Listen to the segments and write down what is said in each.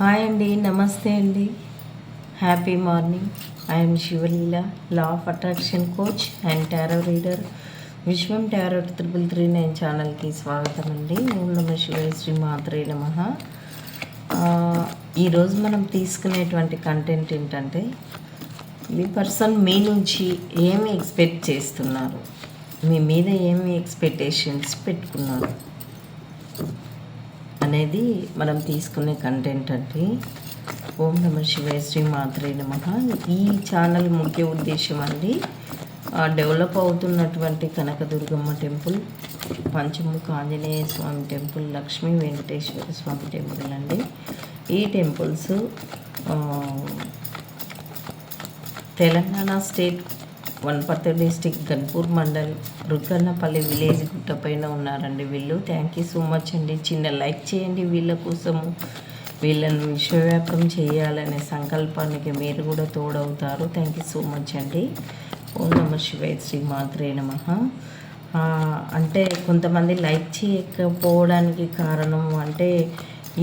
Hi అండి నమస్తే అండి. Happy morning I'm Sivaleela law of attraction coach and tarot reader Viswam tarot triple three nine ఛానల్కి స్వాగతం అండి. ఓం నమ శివాయ శ్రీ మాత్రే నమ. ఈరోజు మనం తీసుకునేటువంటి కంటెంట్ ఏంటంటే మీ పర్సన్ మీ నుంచి ఏమి ఎక్స్పెక్ట్ చేస్తున్నారు? మీ మీద ఏమి ఎక్స్పెక్టేషన్స్ పెట్టుకున్నారు? అనేది మనం తీసుకునే కంటెంట్ అండి. ఓం నమ శివాయ శ్రీ మాత్రే నమ. ఈ ఛానల్ ముఖ్య ఉద్దేశం అండి డెవలప్ అవుతున్నటువంటి Kanakadurgamma temple Panchamukha Anjaneya Swamy temple Lakshmi Venkateswara Swamy temple అండి. ఈ temples Telangana state Wanaparthy district Ganpur mandal. Ruggannapalli village గుట్ట పైన ఉన్నారండి వీళ్ళు. థ్యాంక్ యూ సో మచ్ అండి. చిన్న లైక్ చేయండి వీళ్ళ కోసము. వీళ్ళను విశ్వవ్యాప్తం చేయాలనే సంకల్పానికి మీరు కూడా తోడవుతారు. థ్యాంక్ యూ సో మచ్ అండి. ఓం నమ శివై శ్రీ మాత్రే నమ. అంటే కొంతమంది లైక్ చేయకపోవడానికి కారణం అంటే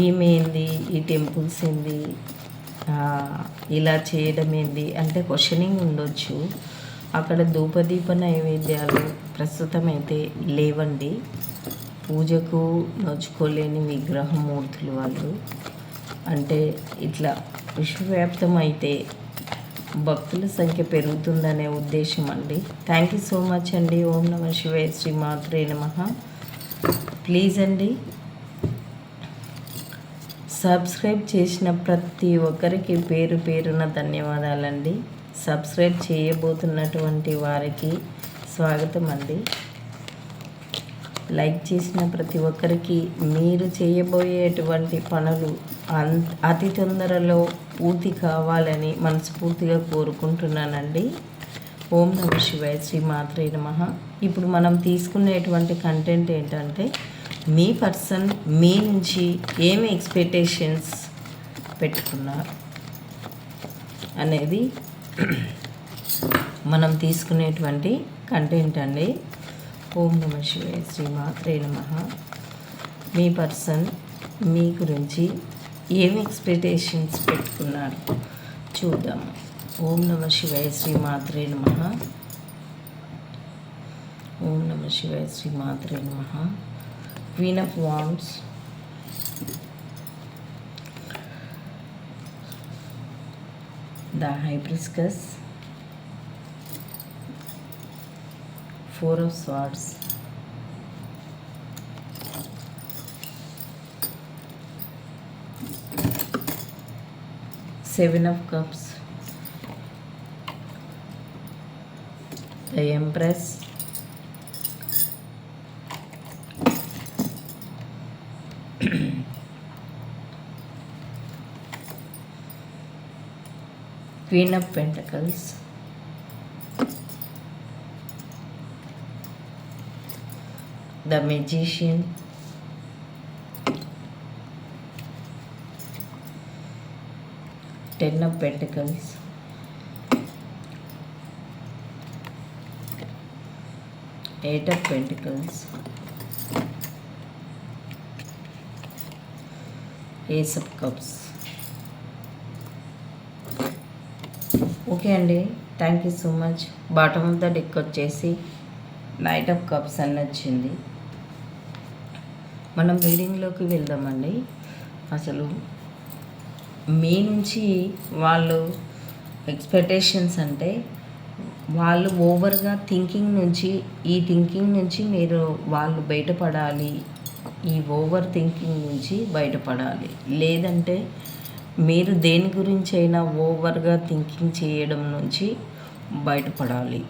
ఈమె ఏంది ఈ టెంపుల్స్ ఏంది ఇలా చేయడం ఏంది అంటే క్వశ్చనింగ్ ఉండొచ్చు. అక్కడ ధూపదీప నైవేద్యాలు ప్రస్తుతం అయితే లేవండి. పూజకు నోచుకోలేని విగ్రహమూర్తులు వాళ్ళు. అంటే ఇట్లా విశ్వవ్యాప్తం అయితే భక్తుల సంఖ్య పెరుగుతుందనే ఉద్దేశం అండి. థ్యాంక్ యూ సో మచ్ అండి. ఓం నమ శివాయ శ్రీ మాత్రే నమ. ప్లీజ్ అండి సబ్స్క్రైబ్ చేసిన ప్రతి ఒక్కరికి పేరు పేరున ధన్యవాదాలండి. సబ్స్క్రైబ్ చేయబోతున్నటువంటి వారికి స్వాగతం అండి. లైక్ చేసిన ప్రతి ఒక్కరికి మీరు చేయబోయేటువంటి పనులు అన్ అతి తొందరలో పూర్తి కావాలని మనస్ఫూర్తిగా కోరుకుంటున్నానండి. ఓం నమ శివాయ శ్రీ మాత్రే నమ. ఇప్పుడు మనం తీసుకునేటువంటి కంటెంట్ ఏంటంటే మీ పర్సన్ మీ నుంచి ఏమి ఎక్స్పెక్టేషన్స్ పెట్టుకున్నారు అనేది మనం తీసుకునేటువంటి కంటెంట్ అండి. ఓం నమ శివాయ శ్రీ మాత్రే నమ. మీ పర్సన్ మీ గురించి ఏమి ఎక్స్పెక్టేషన్స్ పెట్టుకున్నారు? చూద్దాం. ఓం నమ శివాయ శ్రీ మాత్రే నమ. ఓం నమ శివాయ శ్రీ మాత్రే నమ. Queen of wands the hibiscus four of swords seven of cups the empress Queen of Pentacles, the Magician, Ten of Pentacles, Eight of Pentacles, Ace of Cups. Okay అండి. Thank you so much bottom of the deck వచ్చేసి knight of cups అని వచ్చింది మనం రీడింగ్లోకి వెళ్దామండి. అసలు మీ నుంచి వాళ్ళు expectations అంటే వాళ్ళు ఓవర్గా థింకింగ్ నుంచి ఈ థింకింగ్ నుంచి మీరు వాళ్ళు బయటపడాలి ఈ ఓవర్ థింకింగ్ నుంచి బయటపడాలి. లేదంటే మీరు దేని గురించి అయినా ఓవర్గా థింకింగ్ చేయడం నుంచి బయటపడాలి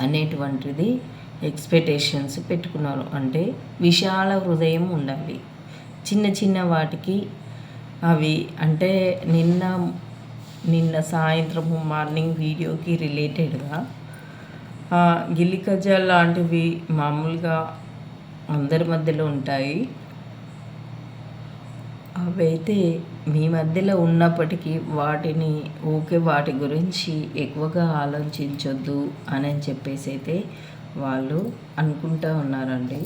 అనేటువంటిది ఎక్స్పెక్టేషన్స్ పెట్టుకున్నారు. అంటే విశాల హృదయం ఉండాలి. చిన్న చిన్న వాటికి అవి అంటే నిన్న నిన్న సాయంత్రము మార్నింగ్ వీడియోకి రిలేటెడ్గా గిల్లికజ లాంటివి మామూలుగా అందరి మధ్యలో ఉంటాయి. అవైతే మీ మధ్యలో ఉన్నప్పటికీ వాటిని ఊకే వాటి గురించి ఎక్కువగా ఆలోచించొద్దు అని చెప్పేసి అయితే వాళ్ళు అనుకుంటా ఉన్నారండి.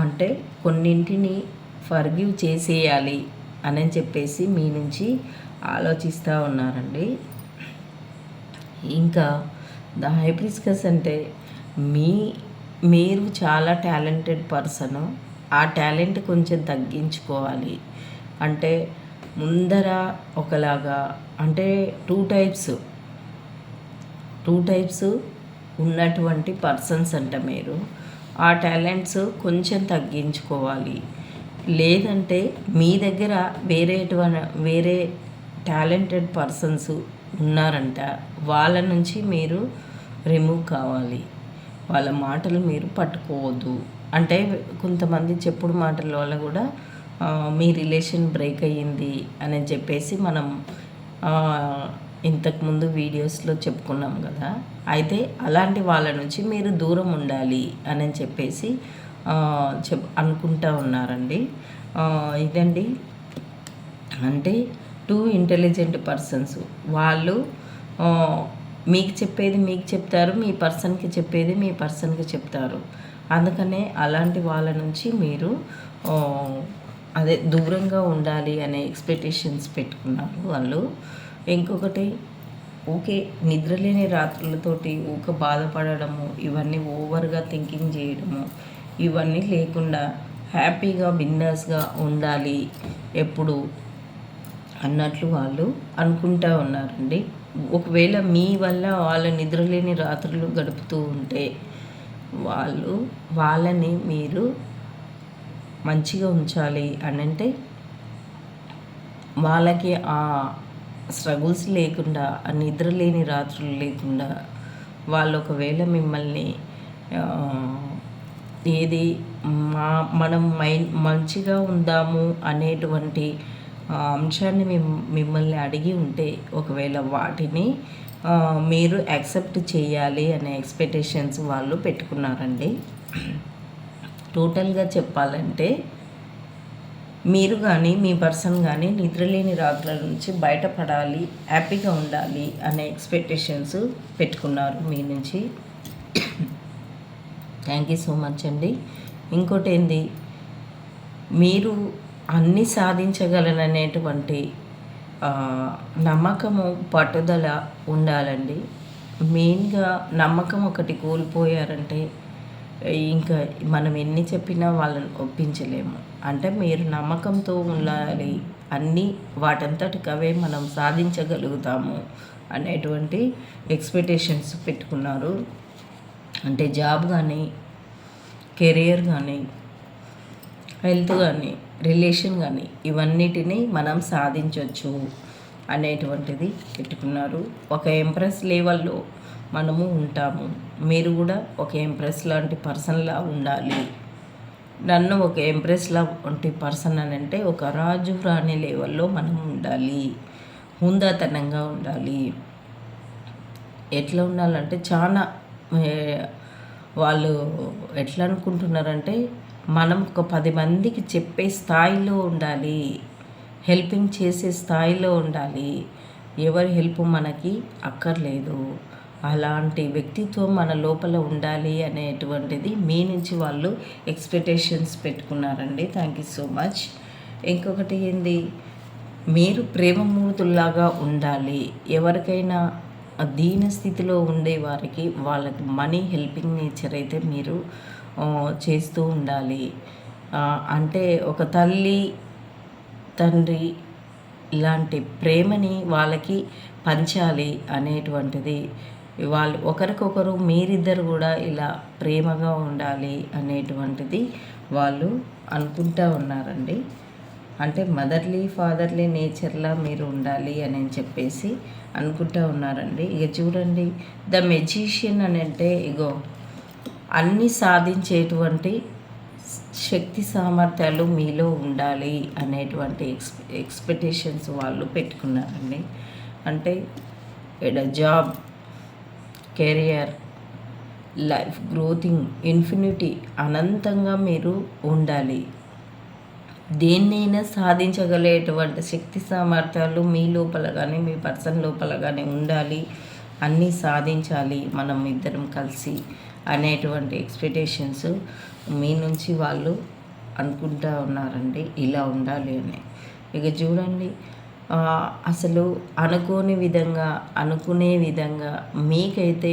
అంటే కొన్నింటిని ఫర్గివ్ చేసేయాలి అని చెప్పేసి మీ నుంచి ఆలోచిస్తూ ఉన్నారండి. ఇంకా ద హైబ్రిస్కస్ అంటే మీ మీరు చాలా టాలెంటెడ్ పర్సన్ ఆ టాలెంట్ కొంచెం తగ్గించుకోవాలి. అంటే ముందర ఒకలాగా అంటే టూ టైప్స్ టూ టైప్స్ ఉన్నటువంటి పర్సన్స్ అంట మీరు. ఆ టాలెంట్స్ కొంచెం తగ్గించుకోవాలి. లేదంటే మీ దగ్గర వేరే వేరే టాలెంటెడ్ పర్సన్స్ ఉన్నారంట. వాళ్ళ నుంచి మీరు రిమూవ్ కావాలి. వాళ్ళ మాటలు మీరు పట్టుకోవద్దు. అంటే కొంతమంది చెప్పుడు మాటల వల్ల కూడా మీ రిలేషన్ బ్రేక్ అయ్యింది అని చెప్పేసి మనం ఇంతకుముందు వీడియోస్లో చెప్పుకున్నాం కదా. అయితే అలాంటి వాళ్ళ నుంచి మీరు దూరం ఉండాలి అని చెప్పేసి చెప్ అనుకుంటా ఉన్నారండి. ఇదండి. అంటే టూ ఇంటెలిజెంట్ పర్సన్స్ వాళ్ళు మీకు చెప్పేది మీకు చెప్తారు మీ పర్సన్కి చెప్పేది మీ పర్సన్కి చెప్తారు. అందుకనే అలాంటి వాళ్ళ నుంచి మీరు అదే దూరంగా ఉండాలి అనే ఎక్స్పెక్టేషన్స్ పెట్టుకున్నారు వాళ్ళు. ఇంకొకటి ఊకే నిద్రలేని రాత్రులతోటి ఊక బాధపడము ఇవన్నీ ఓవర్గా థింకింగ్ చేయడము ఇవన్నీ లేకుండా హ్యాపీగా బిందాస్గా ఉండాలి ఎప్పుడు అన్నట్లు వాళ్ళు అనుకుంటా ఉన్నారండి. ఒకవేళ మీ వల్ల వాళ్ళ నిద్రలేని రాత్రులు గడుపుతూ ఉంటే వాళ్ళు వాళ్ళని మీరు మంచిగా ఉంచాలి అని అంటే వాళ్ళకి ఆ స్ట్రగుల్స్ లేకుండా ఆ నిద్ర లేని రాత్రులు లేకుండా వాళ్ళు ఒకవేళ మిమ్మల్ని ఏది మా మనం మైండ్ మంచిగా ఉందాము అనేటువంటి అంశాన్ని మిమ్మల్ని అడిగి ఉంటే ఒకవేళ వాటిని మీరు యాక్సెప్ట్ చేయాలి అనే ఎక్స్పెక్టేషన్స్ వాళ్ళు పెట్టుకున్నారండి. టోటల్గా చెప్పాలంటే మీరు కానీ మీ పర్సన్ కానీ నిద్రలేని రాత్రుల నుంచి బయటపడాలి హ్యాపీగా ఉండాలి అనే ఎక్స్పెక్టేషన్స్ పెట్టుకున్నారు మీ నుంచి. థ్యాంక్ యూ సో మచ్ అండి. ఇంకోటి ఏంది మీరు అన్నీ సాధించగలననేటువంటి నమ్మకము పట్టుదల ఉండాలండి. మెయిన్గా నమ్మకం ఒకటి కోల్పోయారంటే ఇంకా మనం ఎన్ని చెప్పినా వాళ్ళని ఒప్పించలేము. అంటే మీరు నమ్మకంతో ఉండాలి. అన్నీ వాటంతటికి అవే మనం సాధించగలుగుతాము అనేటువంటి ఎక్స్పెక్టేషన్స్ పెట్టుకున్నారు. అంటే జాబ్ కానీ కెరియర్ కానీ హెల్త్ కానీ రిలేషన్ కానీ ఇవన్నిటిని మనం సాధించవచ్చు అనేటువంటిది పెట్టుకున్నారు. ఒక ఎంప్రెస్ లెవెల్లో మనము ఉంటాము. మీరు కూడా ఒక ఎంప్రెస్ లాంటి పర్సన్లా ఉండాలి. నన్ను ఒక ఎంప్రెస్లా వంటి పర్సన్ అని అంటే ఒక రాజు రాణి లెవెల్లో మనం ఉండాలి. హుందాతనంగా ఉండాలి. ఎట్లా ఉండాలంటే చాలా వాళ్ళు ఎట్లా అనుకుంటున్నారంటే మనం ఒక పది మందికి చెప్పే స్థాయిలో ఉండాలి. హెల్పింగ్ చేసే స్థాయిలో ఉండాలి. ఎవరి హెల్ప్ మనకి అక్కర్లేదు. అలాంటి వ్యక్తిత్వం మన లోపల ఉండాలి అనేటువంటిది మీ నుంచి వాళ్ళు ఎక్స్పెక్టేషన్స్ పెట్టుకున్నారండి. థ్యాంక్ యూ సో మచ్ ఇంకొకటి ఏంది? మీరు ప్రేమమూర్తుల్లాగా ఉండాలి. ఎవరికైనా దీన స్థితిలో ఉండే వారికి వాళ్ళకి మనీ హెల్పింగ్ నేచర్ అయితే మీరు చేస్తూ ఉండాలి. అంటే ఒక తల్లి తండ్రి ఇలాంటి ప్రేమని వాళ్ళకి పంచాలి అనేటువంటిది వాళ్ళు ఒకరికొకరు మీరిద్దరు కూడా ఇలా ప్రేమగా ఉండాలి అనేటువంటిది వాళ్ళు అనుకుంటా ఉన్నారండి. అంటే మదర్లీ ఫాదర్లీ నేచర్లా మీరు ఉండాలి అని చెప్పేసి అనుకుంటా ఉన్నారండి. ఇక చూడండి ద మెజీషియన్ అని అంటే ఇగో అన్నీ సాధించేటువంటి శక్తి సామర్థ్యాలు మీలో ఉండాలి అనేటువంటి ఎక్స్ ఎక్స్పెక్టేషన్స్ వాళ్ళు పెట్టుకున్నారండి. అంటే ఎడ job career life growing infinity అనంతంగా మీరు ఉండాలి. దేన్నైనా సాధించగలేటువంటి శక్తి సామర్థ్యాలు మీ లోపల కానీ మీ పర్సన్ లోపల కానీ ఉండాలి. అన్నీ సాధించాలి మనం ఇద్దరం కలిసి అనేటువంటి ఎక్స్పెక్టేషన్స్ మీ నుంచి వాళ్ళు అనుకుంటూ ఉన్నారండి. ఇలా ఉండాలి అని. ఇక చూడండి అసలు అనుకోని విధంగా అనుకునే విధంగా మీకైతే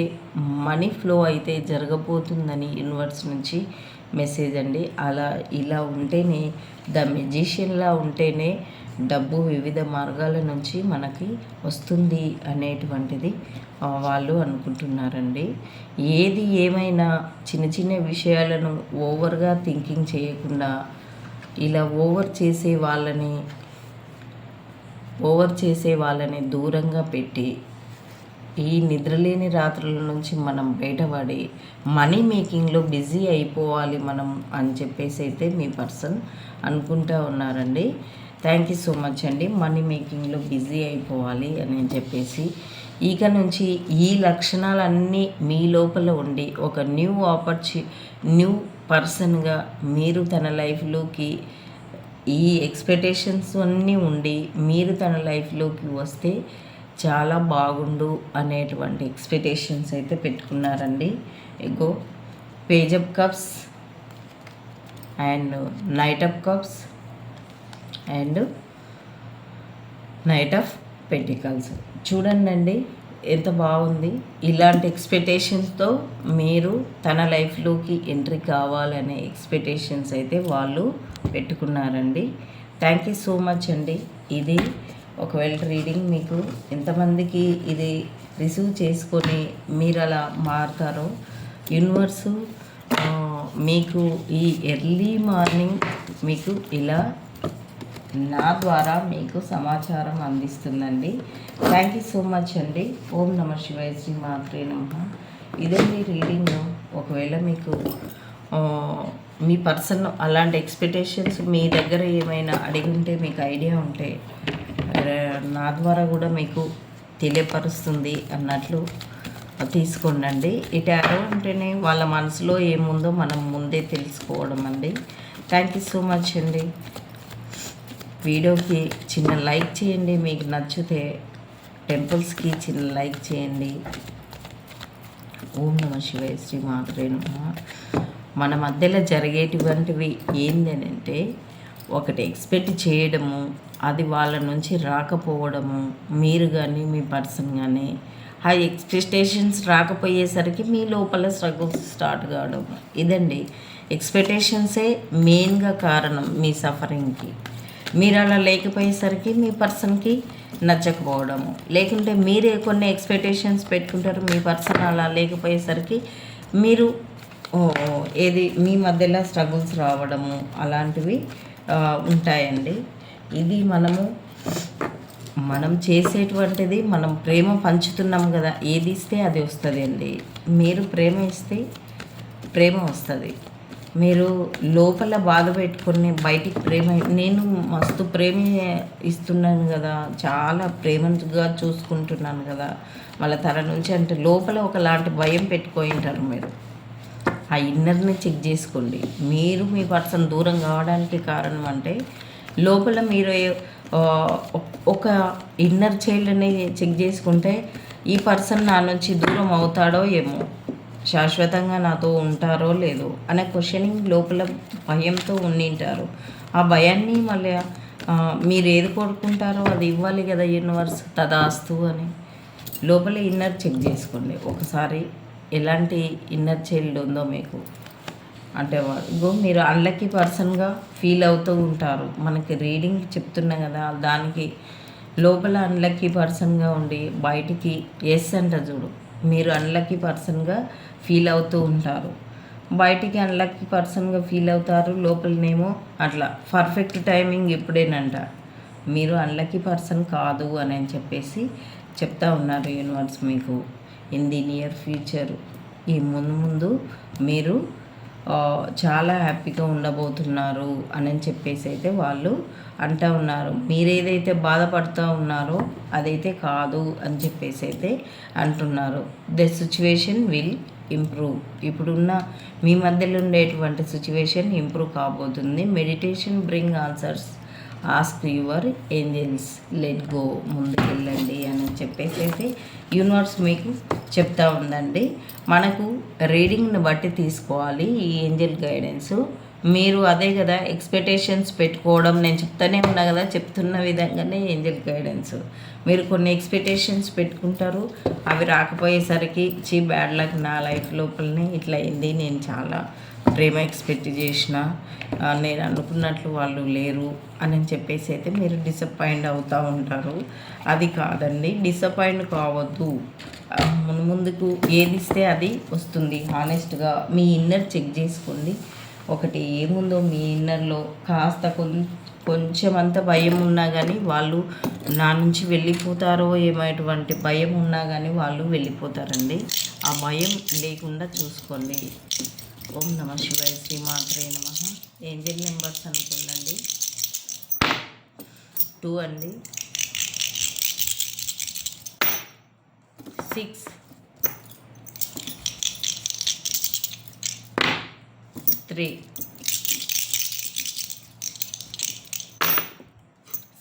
మనీ ఫ్లో అయితే జరగబోతుందని యూనివర్స్ నుంచి మెసేజ్ అండి. అలా ఇలా ఉంటేనే ద మెజిషియన్లా ఉంటేనే డబ్బు వివిధ మార్గాల నుంచి మనకి వస్తుంది అనేటువంటిది వాళ్ళు అనుకుంటున్నారండి. ఏది ఏమైనా చిన్న చిన్న విషయాలను ఓవర్గా థింకింగ్ చేయకుండా ఇలా ఓవర్ చేసే వాళ్ళని ఓవర్ చేసే వాళ్ళని దూరంగా పెట్టి ఈ నిద్రలేని రాత్రుల నుంచి మనం బయటపడి మనీ మేకింగ్లో బిజీ అయిపోవాలి మనం అని చెప్పేసి అయితే మీ పర్సన్ అనుకుంటా ఉన్నారండి. థ్యాంక్ యూ సో మచ్ అండి. మనీ మేకింగ్లో బిజీ అయిపోవాలి అని చెప్పేసి ఇక నుంచి ఈ లక్షణాలన్నీ మీ లోపల ఉండి ఒక న్యూ ఆపర్చు న్యూ పర్సన్గా మీరు తన లైఫ్లోకి ఈ ఎక్స్పెక్టేషన్స్ అన్నీ ఉండి మీరు తన లైఫ్లోకి వస్తే చాలా బాగుండు అనేటువంటి ఎక్స్పెక్టేషన్స్ అయితే పెట్టుకున్నారండి. ఎగో page of cups and knight of cups and knight of pentacles చూడండి ఎంత బాగుంది? ఇలాంటి ఎక్స్పెక్టేషన్స్తో మీరు తన లైఫ్లోకి ఎంట్రీ కావాలనే ఎక్స్పెక్టేషన్స్ అయితే వాళ్ళు పెట్టుకున్నారండి. థ్యాంక్ యూ సో మచ్ అండి. ఇది ఒకవేళ రీడింగ్ మీకు ఎంతమందికి ఇది రిసీవ్ చేసుకొని మీరు అలా మారుతారో యూనివర్సు మీకు ఈ ఎర్లీ మార్నింగ్ మీకు ఇలా నా ద్వారా మీకు సమాచారం అందిస్తుందండి. థ్యాంక్ యూ సో మచ్ అండి. ఓం నమ శివాయ శ్రీ మాత్రే నమ. ఇదండి రీడింగ్. ఒకవేళ మీకు మీ పర్సన్ అలాంటి ఎక్స్పెక్టేషన్స్ మీ దగ్గర ఏమైనా అడిగి ఉంటే మీకు ఐడియా ఉంటే నా ద్వారా కూడా మీకు తెలియపరుస్తుంది అన్నట్లు తీసుకోండి ఈ టారో ఉంటేనే వాళ్ళ మనసులో ఏముందో మనం ముందే తెలుసుకోవడం అండి. థ్యాంక్ యూ సో మచ్ అండి. వీడియోకి చిన్న లైక్ చేయండి. మీకు నచ్చితే టెంపుల్స్కి చిన్న లైక్ చేయండి. ఓం నమ శివాయ శ్రీ మాత్రే నమ. మన మధ్యలో జరిగేటువంటివి ఏంటంటే ఒకటి ఎక్స్పెక్ట్ చేయడము అది వాళ్ళ నుంచి రాకపోవడము మీరు కానీ మీ పర్సన్ కానీ ఆ ఎక్స్పెక్టేషన్స్ రాకపోయేసరికి మీ లోపల స్ట్రగుల్స్ స్టార్ట్ కావడం. ఇదండి. ఎక్స్పెక్టేషన్సే మెయిన్గా కారణం మీ సఫరింగ్కి. మీరు అలా లేకపోయేసరికి మీ పర్సన్కి నచ్చకపోవడము. లేకుంటే మీరే కొన్ని ఎక్స్పెక్టేషన్స్ పెట్టుకుంటారు మీ పర్సన్ అలా లేకపోయేసరికి మీరు ఏది మీ మధ్యలో స్ట్రగుల్స్ రావడము అలాంటివి ఉంటాయండి. ఇది మనము మనం చేసేటువంటిది మనం ప్రేమ పంచుతున్నాం కదా ఏది ఇస్తే అది వస్తుంది అండి మీరు ప్రేమ ఇస్తే ప్రేమ వస్తుంది. మీరు లోపల బాధ పెట్టుకుని బయటికి ప్రేమ నేను మస్తు ప్రేమ ఇస్తున్నాను కదా చాలా ప్రేమగా చూసుకుంటున్నాను కదా. వాళ్ళ తల నుంచి అంటే లోపల ఒకలాంటి భయం పెట్టుకొని ఉంటారు మీరు. ఆ ఇన్నర్ని చెక్ చేసుకోండి. మీరు మీ పర్సన్ దూరం కావడానికి కారణం అంటే లోపల మీరు ఒక ఇన్నర్ చైల్డ్ని చెక్ చేసుకుంటే ఈ పర్సన్ నా నుంచి దూరం అవుతాడో ఏమో. శాశ్వతంగా నాతో ఉంటారో లేదో అనే క్వశ్చనింగ్ లోపల భయంతో ఉండింటారు. ఆ భయాన్ని మళ్ళీ మీరు ఏది కోరుకుంటారో అది ఇవ్వాలి కదా యూనివర్స్ తదాస్తు అని. లోపల ఇన్నర్ చెక్ చేసుకోండి. ఒకసారి ఎలాంటి ఇన్నర్ చైల్డ్ ఉందో మీకు. అంటే ఇగో మీరు అన్లక్కీ పర్సన్గా ఫీల్ అవుతూ ఉంటారు. మనకి రీడింగ్ చెప్తున్నా కదా దానికి లోపల అన్లక్కీ పర్సన్గా ఉండి బయటికి ఎస్ అంట చూడు. మీరు అన్లక్కీ పర్సన్గా ఫీల్ అవుతూ ఉంటారు. బయటికి అన్లక్కీ పర్సన్గా ఫీల్ అవుతారు లోపలనేమో అట్లా. పర్ఫెక్ట్ టైమింగ్ ఇప్పుడేనంట మీరు అన్లక్కీ పర్సన్ కాదు అని అని చెప్పేసి చెప్తా ఉన్నారు యూనివర్స్ మీకు. ఇన్ ది నియర్ ఫ్యూచర్ ఈ ముందు ముందు మీరు చాలా హ్యాపీగా ఉండబోతున్నారు అని చెప్పేసి అయితే వాళ్ళు అంటూ ఉన్నారు. మీరేదైతే బాధపడుతూ ఉన్నారో అదైతే కాదు అని చెప్పేసి అయితే అంటున్నారు. ద సిచ్యువేషన్ విల్ ఇంప్రూవ్ ఇప్పుడున్న మీ మధ్యలో ఉండేటువంటి సిచ్యువేషన్ ఇంప్రూవ్ కాబోతుంది. Meditation bring answers ask your angels let go ముందుకెళ్ళండి అని చెప్పేసి అయితే యూనివర్స్ మీకు చెప్తా ఉందండి. మనకు రీడింగ్ని బట్టి తీసుకోవాలి ఈ ఏంజల్ గైడెన్స్ మీరు అదే కదా ఎక్స్పెక్టేషన్స్ పెట్టుకోవడం నేను చెప్తానే ఉన్నా కదా చెప్తున్న విధంగానే ఏంజల్ గైడెన్స్ మీరు కొన్ని ఎక్స్పెక్టేషన్స్ పెట్టుకుంటారు అవి రాకపోయేసరికి చీ బ్యాడ్ లక్ నా లైఫ్ లోపలనే ఇట్లా అయింది నేను చాలా ప్రేమ ఎక్స్పెక్ట్ చేసిన నేను అనుకున్నట్లు వాళ్ళు లేరు అని చెప్పేసి అయితే మీరు డిసప్పాయింట్ అవుతూ ఉంటారు. అది కాదండి డిసప్పాయింట్ కావద్దు. మును ముందుకు ఏది ఇస్తే అది వస్తుంది. హానెస్ట్గా మీ ఇన్నర్ చెక్ చేసుకోండి. ఒకటి ఏముందో మీ ఇన్నర్లో కాస్త కొం కొంచెం అంత భయం ఉన్నా కానీ వాళ్ళు నా నుంచి వెళ్ళిపోతారో ఏమైనటువంటి భయం ఉన్నా కానీ వాళ్ళు వెళ్ళిపోతారండి. ఆ భయం లేకుండా చూసుకోండి. ఓం నమ శివాయ శ్రీ మాత్రే నమ. ఏంజల్ నెంబర్స్ అనుకుందండి. టూ అండి. సిక్స్. త్రీ.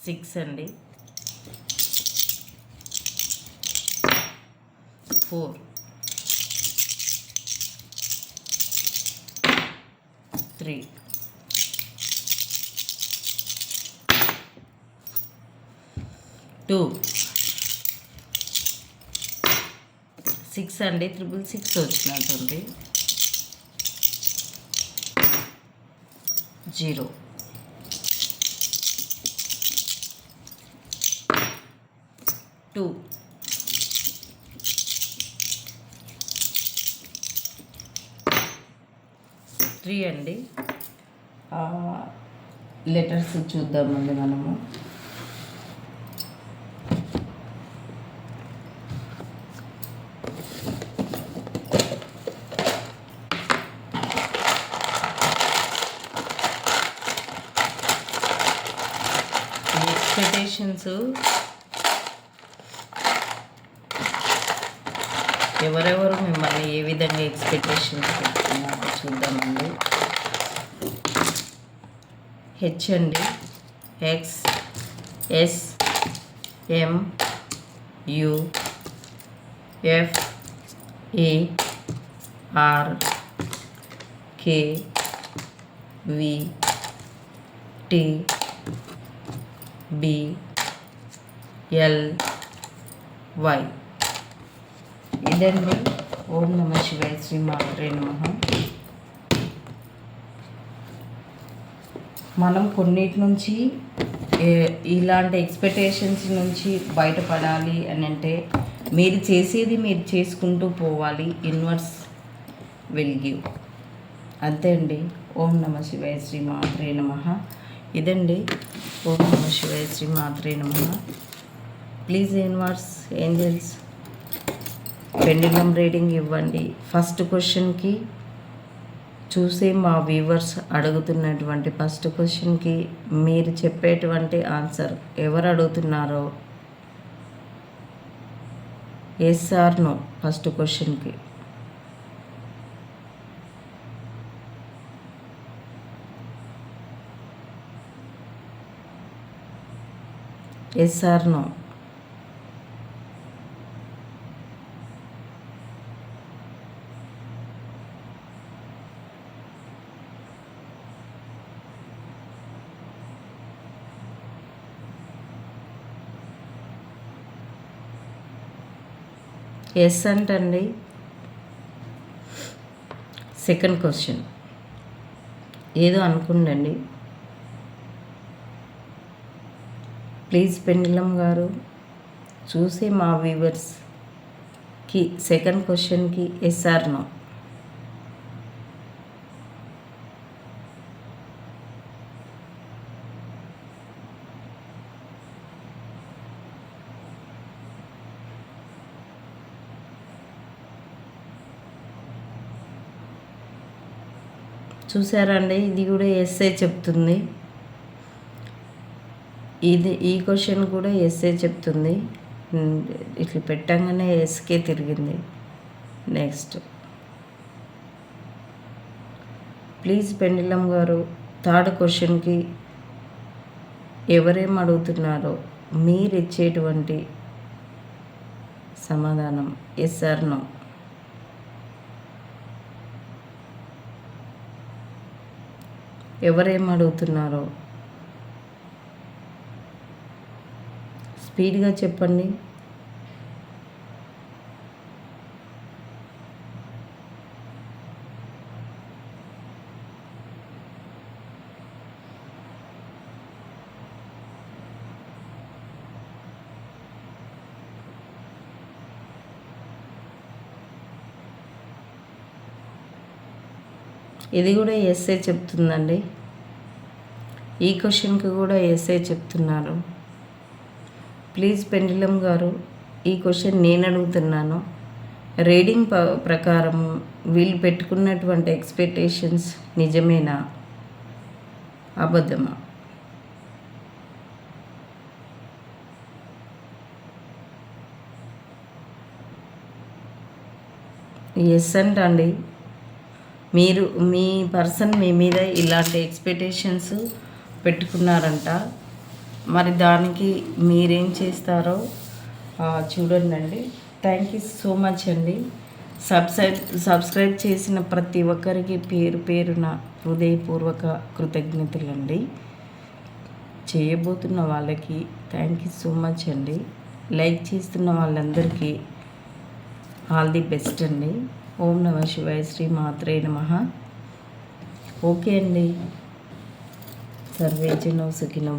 సిక్స్ అండి. ఫోర్. త్రీ. టూ. సిక్స్ అండి త్రిబుల్ సిక్స్ వచ్చినట్టుంది. జీరో టూ త్రీ అండి. లెటర్స్ చూద్దామండి మనము. ఎక్స్పెక్టేషన్స్ ఎవరెవరు మిమ్మల్ని ఏ విధంగా ఎక్స్పెక్టేషన్స్ పెట్టుకున్నారో చూద్దామండి. హెచ్ అండి X S M U F A R K V T B L Y ఇదండి ఓం నమ శివాయ శ్రీ మాత్రే నమ. మనం కొన్నిటి నుంచి ఇలాంటి ఎక్స్పెక్టేషన్స్ నుంచి బయటపడాలి అని అంటే మీరు చేసేది మీరు చేసుకుంటూ పోవాలి ఇన్వర్స్ విల్ గివ్ అంతే అండి. ఓం నమ శివాయ శ్రీ మాత్రే నమ. ఇదండి. ఓం నమ శివాయ శ్రీ మాత్రే నమ. Please universe angels pendulum reading ఇవ్వండి. ఫస్ట్ క్వశ్చన్కి చూసే మా వ్యూవర్స్ అడుగుతున్నటువంటి ఫస్ట్ క్వశ్చన్కి మీరు చెప్పేటువంటి ఆన్సర్ ఎవరు అడుగుతున్నారో? ఎస్ ఆర్ నో ఫస్ట్ క్వశ్చన్కి. ఎస్ ఆర్ నో ఎస్ అంటండి. సెకండ్ క్వశ్చన్ ఏదో అనుకుండండి. ప్లీజ్ పెండిలం గారు చూసి మా వ్యూవర్స్కి సెకండ్ క్వశ్చన్కి ఎస్ఆర్ నో చూసారండి ఇది కూడా ఎస్ఏ చెప్తుంది. ఇది ఈ క్వశ్చన్ కూడా ఎస్ఏ చెప్తుంది. ఇట్లా పెట్టంగానే ఎస్కే తిరిగింది. నెక్స్ట్ ప్లీజ్ పెండిలం గారు థర్డ్ క్వశ్చన్కి ఎవరేం అడుగుతున్నారో మీరు ఇచ్చేటువంటి సమాధానం. ఎస్ ఆర్ నో ఎవరేం అడుగుతున్నారో. స్పీడ్గా చెప్పండి. ఇది కూడా ఎస్ఏ చెప్తుందండి. ఈ క్వశ్చన్కి కూడా ఎస్ఏ చెప్తున్నారు. ప్లీజ్ పెండిలం గారు ఈ క్వశ్చన్ నేను అడుగుతున్నాను. రీడింగ్ ప ప్రకారం వీళ్ళు పెట్టుకున్నటువంటి ఎక్స్పెక్టేషన్స్ నిజమేనా? అబద్ధమా? ఎస్ అంటండి మీరు మీ పర్సన్ మీ మీద ఇలాంటి ఎక్స్పెక్టేషన్స్ పెట్టుకున్నారంట. మరి దానికి మీరేం చేస్తారో చూడండి థ్యాంక్ యూ సో మచ్ అండి. సబ్స్క్రైబ్ సబ్స్క్రైబ్ చేసిన ప్రతి ఒక్కరికి పేరు పేరున హృదయపూర్వక కృతజ్ఞతలండి. చేయబోతున్న వాళ్ళకి థ్యాంక్ యూ సో మచ్ అండి. లైక్ చేస్తున్న వాళ్ళందరికీ ఆల్ ది బెస్ట్ అండి. ఓం నమ శివాయ శ్రీ మాత్రే నమ. ఓకే అండి. సర్వేజనో జనో